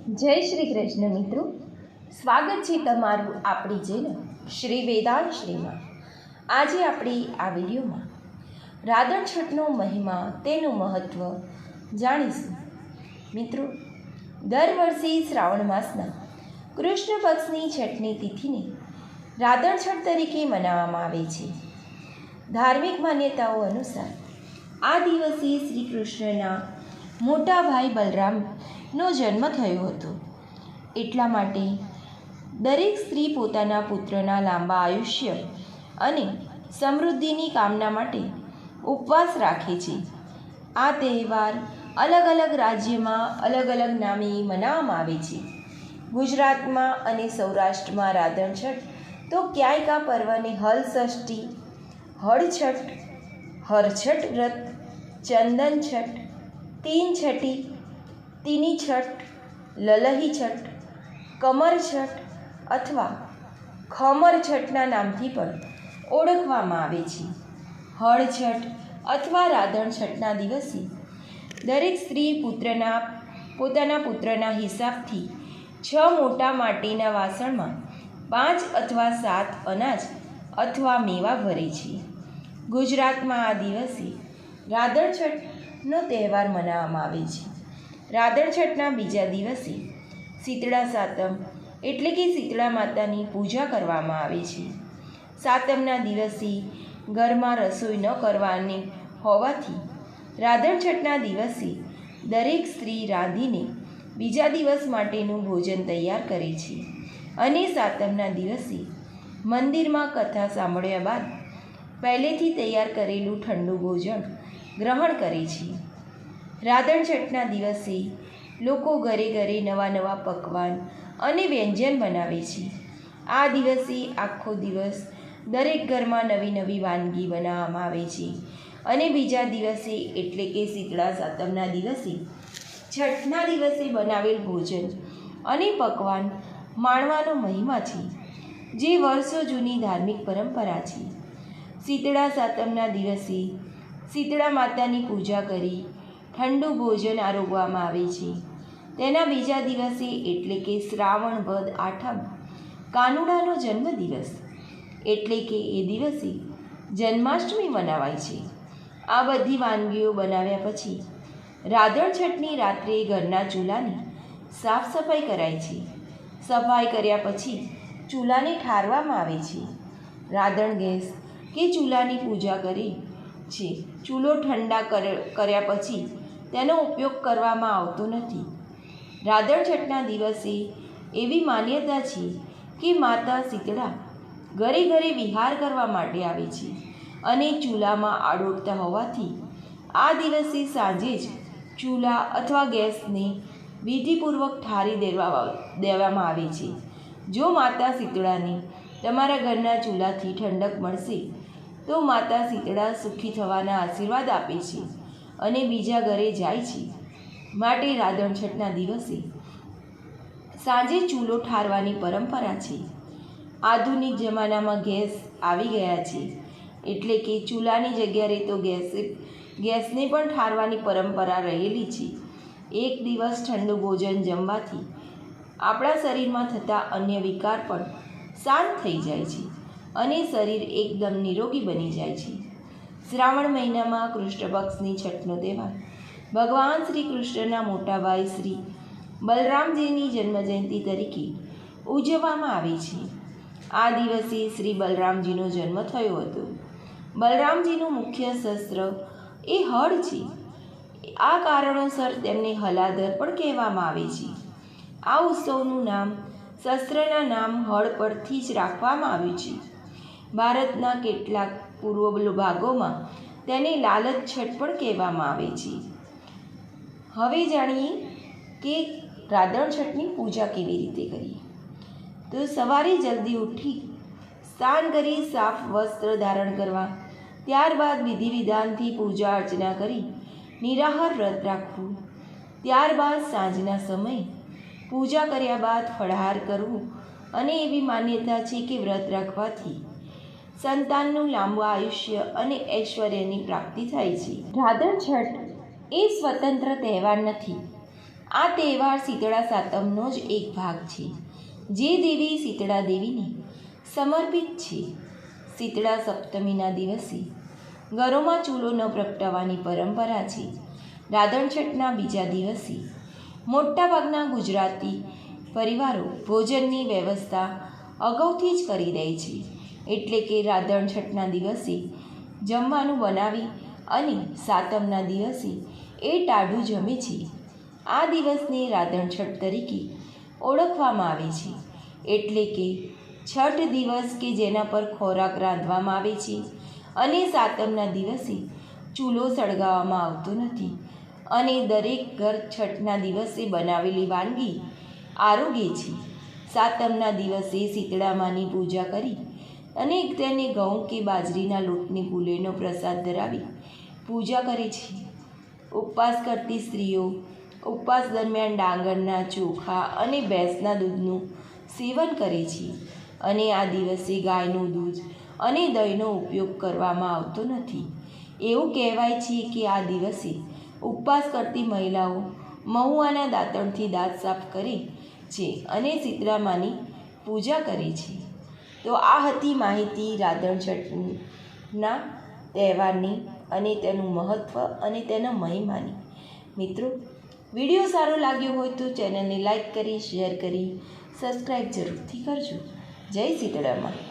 જય શ્રી કૃષ્ણ મિત્રો. સ્વાગત છે તમારું આપણી જૈન શ્રી વેદાંત શ્રીમાં આજે આપણી આ વિડીયોમાં રાધણ છઠનો મહિમા તેનું મહત્ત્વ જાણીશું. મિત્રો, દર વર્ષે શ્રાવણ માસના કૃષ્ણ પક્ષની છઠની તિથિને રાધણ છઠ તરીકે મનાવવામાં આવે છે. ધાર્મિક માન્યતાઓ અનુસાર આ દિવસે શ્રી કૃષ્ણના મોટા ભાઈ બલરામનો જન્મ થયો હતો. એટલા માટે દરેક સ્ત્રી પોતાના પુત્રના લાંબા આયુષ્ય અને સમૃદ્ધિની કામના માટે ઉપવાસ રાખે છે. આ તહેવાર અલગ અલગ રાજ્યમાં અલગ અલગ નામે મનાવવામાં આવે છે. ગુજરાતમાં અને સૌરાષ્ટ્રમાં રાધણ છઠ તો ક્યાંક આ પર્વને હલ ષષ્ઠી હળછઠ હરછઠ વ્રત, ચંદન છઠ, તીન છઠી તીની છઠ લલહી છઠ કમર છઠ અથવા ખમર છઠના નામથી પણ ઓળખવામાં આવે છે. હળ છઠ અથવા રાધણ છઠના દિવસે દરેક સ્ત્રી પુત્રના, પોતાના પુત્રના હિસાબથી છ મોટા માટીના વાસણમાં પાંચ અથવા સાત અનાજ અથવા મેવા ભરે છે. ગુજરાતમાં આ દિવસે રાધણ છઠનો તહેવાર મનાવવામાં આવે છે. રાધણ છઠના બીજા દિવસે શીતળા સાતમ એટલે કે શીતળા માતાની પૂજા કરવામાં આવે છે. સાતમના દિવસે ઘરમાં રસોઈ ન કરવાની હોવાથી રાધણ છઠના દિવસે દરેક સ્ત્રી રાંધીને બીજા દિવસ માટેનું ભોજન તૈયાર કરે છે અને સાતમના દિવસે મંદિરમાં કથા સાંભળ્યા બાદ પહેલેથી તૈયાર કરેલું ઠંડુ ભોજન ગ્રહણ કરે છે. રાધણ છઠના દિવસે લોકો ઘરે ઘરે નવા નવા પકવાન અને વ્યંજન બનાવે છે. આ દિવસે આખો દિવસ દરેક ઘરમાં નવી નવી વાનગી બનાવવામાં આવે છે. અને બીજા દિવસે એટલે કે શીતળા સાતમના દિવસે છઠના દિવસે બનાવેલ ભોજન અને પકવાન માણવાનો મહિમા છે, જે વર્ષો જૂની ધાર્મિક પરંપરા છે. શીતળા સાતમના દિવસે શીતળા માતાની પૂજા કરી ઠંડુ ભોજન આરોગવામાં આવે છે. તેના બીજા દિવસે એટલે કે શ્રાવણ વદ આઠમ, કાનુડાનો જન્મદિવસ એટલે કે એ દિવસે જન્માષ્ટમી મનાવાય છે. આ બધી વાનગીઓ બનાવ્યા પછી રાધણ છઠની રાત્રે ઘરના ચૂલાની સાફ સફાઈ કરાય છે. સફાઈ કર્યા પછી ચૂલાને ઠારવામાં આવે છે. રાધણ ગેસ કે ચૂલાની પૂજા કરી છે. ચૂલો ઠંડા કર્યા પછી તેનો ઉપયોગ કરવામાં આવતો નથી. રાધણ છઠના દિવસે એવી માન્યતા છે કે માતા શીતળા ઘરે ઘરે વિહાર કરવા માટે આવે છે અને ચૂલામાં આડોડતા હોવાથી આ દિવસે સાંજે જ ચૂલા અથવા ગેસને વિધિપૂર્વક ઠારી દેવા દેવામાં આવે છે. જો માતા શીતળાને તમારા ઘરના ચૂલાથી ઠંડક મળશે, તો માતા શીતળા સુખી થવાના આશીર્વાદ આપે છે. અને બીજા ઘરે જાય છે. માટે રાધણ દિવસે સાંજે ચૂલો ઠારવાની પરંપરા છે. આધુનિક જમાનામાં ગેસ આવી ગયા છે. એટલે કે ચૂલાની જગ્યાએ તો ગેસ, ગેસને પણ ઠારવાની પરંપરા રહેલી છે. એક દિવસ ઠંડુ ભોજન જમવાથી આપણા શરીરમાં થતા અન્ય વિકાર પણ શાંત થઈ જાય છે અને શરીર એકદમ નિરોગી બની જાય છે. શ્રાવણ મહિનામાં કૃષ્ણ પક્ષની છઠનો તહેવાર. ભગવાન શ્રી કૃષ્ણના મોટા ભાઈ શ્રી બલરામજીની જન્મજયંતિ તરીકે ઉજવવામાં આવે છે. આ દિવસે શ્રી બલરામજીનો જન્મ થયો હતો. બલરામજીનું મુખ્ય શસ્ત્ર એ હળ છે. આ કારણોસર તેમને હલાદર પણ કહેવામાં આવે છે. આ ઉત્સવનું નામ શસ્ત્રના નામ હળ પરથી જ રાખવામાં આવ્યું છે. ભારતના કેટલાક પૂર્વ ભાગોમાં તેને લાલચ છઠ પણ કહેવામાં આવે છે. હવે જાણીએ કે રાધણ છઠની પૂજા કેવી રીતે કરીએ તો સવારે જલ્દી ઉઠી સ્નાન કરી, સાફ વસ્ત્ર ધારણ કરવા, ત્યારબાદ વિધિ વિધાનથી પૂજા અર્ચના કરી, નિરાહાર વ્રત રાખવું. ત્યારબાદ સાંજના સમયે પૂજા કર્યા બાદ ફળહાર કરવું અને એવી માન્યતા છે કે વ્રત રાખવાથી સંતાનનું લાંબુ આયુષ્ય અને ઐશ્વર્યની પ્રાપ્તિ થાય છે. રાધણ છઠ એ સ્વતંત્ર તહેવાર નથી. આ તહેવાર શીતળા સાતમનો જ એક ભાગ છે. જે દેવી શીતળા દેવીને સમર્પિત છે. શીતળા સપ્તમીના દિવસે ઘરોમાં ચૂલો ન પ્રગટાવવાની પરંપરા છે. રાધણછઠના બીજા દિવસે મોટાભાગના ગુજરાતી પરિવારો ભોજનની વ્યવસ્થા અગાઉથી જ કરી દે છે. એટલે કે રાધણછઠના દિવસે જમવાનું બનાવી અને સાતમના દિવસે એ ટાઢું જમે છે. આ દિવસને રાધણછઠ તરીકે ઓળખવામાં આવે છે. એટલે કે છઠ દિવસ કે જેના પર ખોરાક રાંધવામાં આવે છે અને સાતમના દિવસે ચૂલો સળગાવવામાં આવતો નથી અને દરેક ઘર છઠના દિવસે બનાવેલી વાનગી આરોગ્ય છે. સાતમના દિવસે શીતળામાની પૂજા કરી અને તેને ઘઉં કે બાજરીના લોટની ગુલેનો પ્રસાદ ધરાવી પૂજા કરે છે. ઉપવાસ કરતી સ્ત્રીઓ ઉપવાસ દરમિયાન ડાંગરના ચોખા અને ભેંસના દૂધનું સેવન કરે છે અને આ દિવસે ગાયનું દૂધ અને દહીંનો ઉપયોગ કરવામાં આવતો નથી. એવું કહેવાય છે કે આ દિવસે ઉપવાસ કરતી મહિલાઓ મહુઆના દાંતણથી દાંત સાફ કરે છે અને શીતળામાની પૂજા કરે છે. તો આ હતી માહિતી રાધણછઠના તહેવારની અને તેનું મહત્ત્વ અને તેના મહિમાની. મિત્રો, વીડિયો સારો લાગ્યો હોય તો ચેનલને લાઈક કરી, શેર કરી, સબસ્ક્રાઈબ જરૂરથી કરજો. જય શીતળામાં